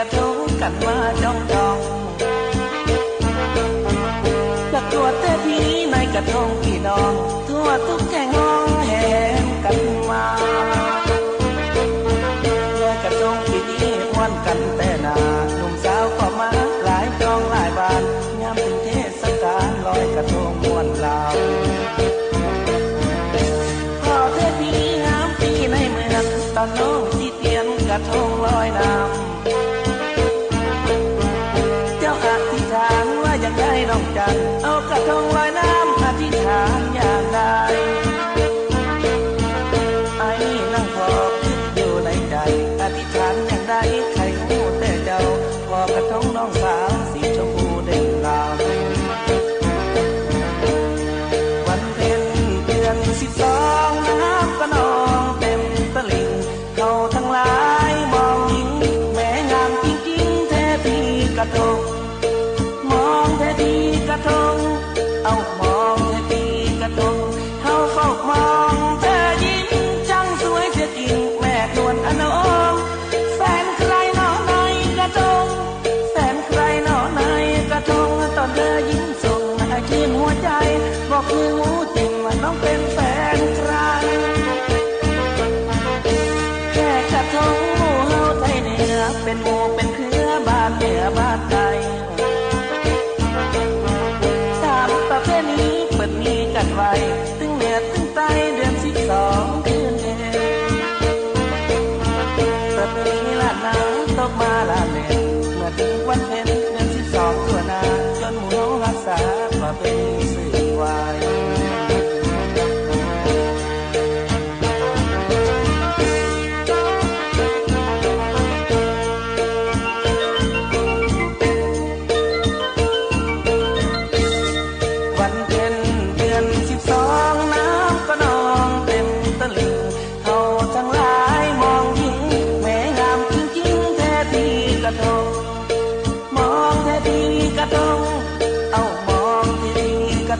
กระทู้กันว่าดองดองกับตัวเต้พี่ในกระทงพี่ดอง ทั่วทุกแห่งห้องแหงกันมาเพื่อกระทงพี่นี้ม้วนกันแต่นาหนุ่มสาวก็มาหลายจองหลายบานงามถึง ทงมองเธอดีกระทง เอามองเธอดีกระทงเฮาเฝ้ามองเธอยิ้มจังสวยเสียจริงแม่นวนอนงแฟนใครหนอในกระทงแฟนใครหนอในกระทงตอนเธอยิ้มส่งอยิ้มหัวใจ บอกคือหูจริงว่าน้องเป็นแฟน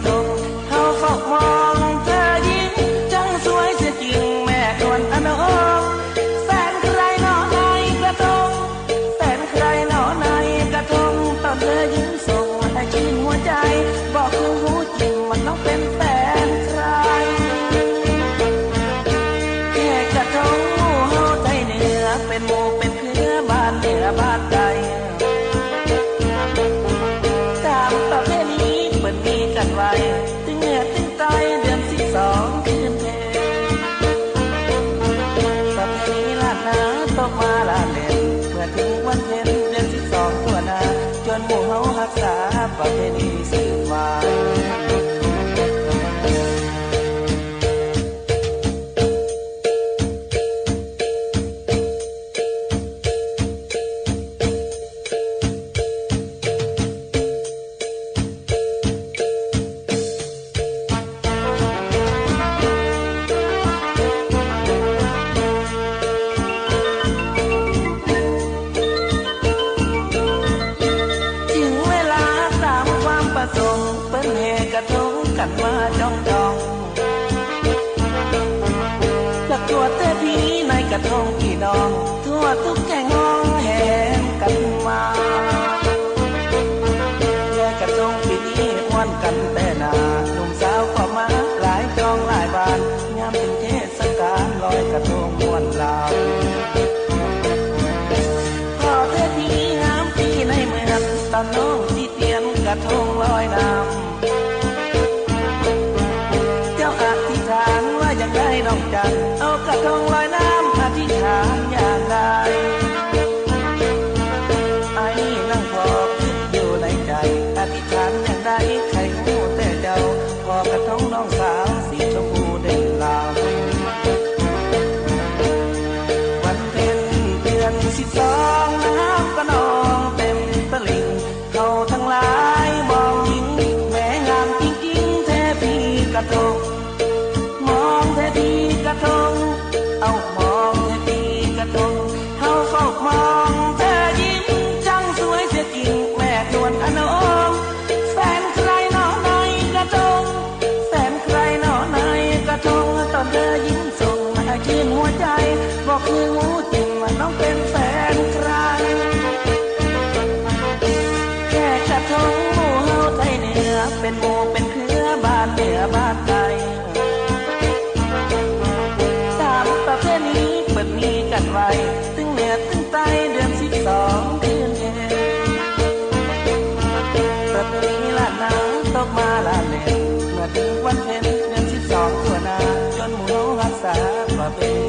Gracias. bateria. ดว่าดองดองกรกตัวเตพี่ในกระทงพี่น้อง ทั่วทุกแห่งห้องแหงกันมาเรือกระทงปีนี้พวนกันแต่นาหนุ่มสาวก็มาหลายจองหลายบานงามเป็นเทศกาลลอยกระทงมวนลาวพอเตพี่งามพี่ในเมืองตอนน้องที่เตียนกระทงลอยน้ำ เป็นโมเป็นเครือบาทเหนือบาทใทยสามประเภทนี้เปิดมีกันไว้ตึงเหนือตึงใต้เดือนสิบสองเดือนแห่ประเพณีลาดนาตกมาลาเหล่เมื่อถึงวันเพ็ญเดือนสิบสองตัวนาจนหมู่เฮารักษาประเพณี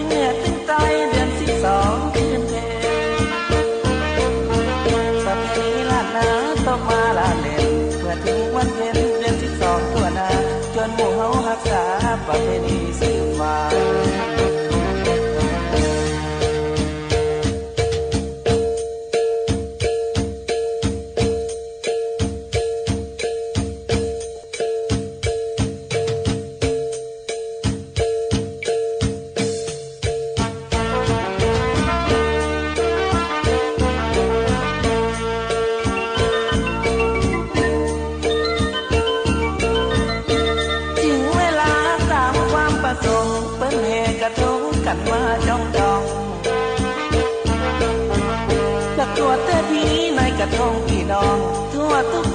ติ้งเหนือติ้งใจเดือนสิบสองเดืนแดงประเพณีลาดนาต้อมาลาดันมาจ้องจองจากตัวเธอที่นายกระทงพี่น้อง ทั่วทุก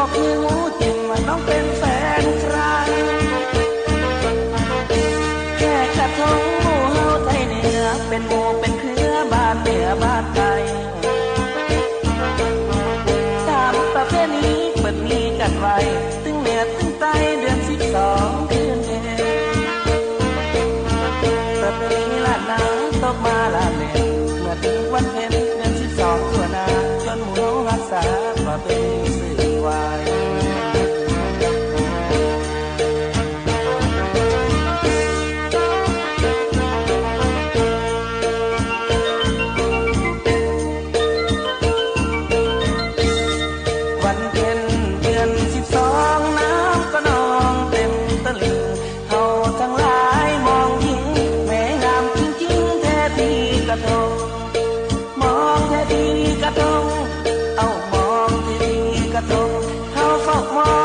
落叫我。gato, how far more?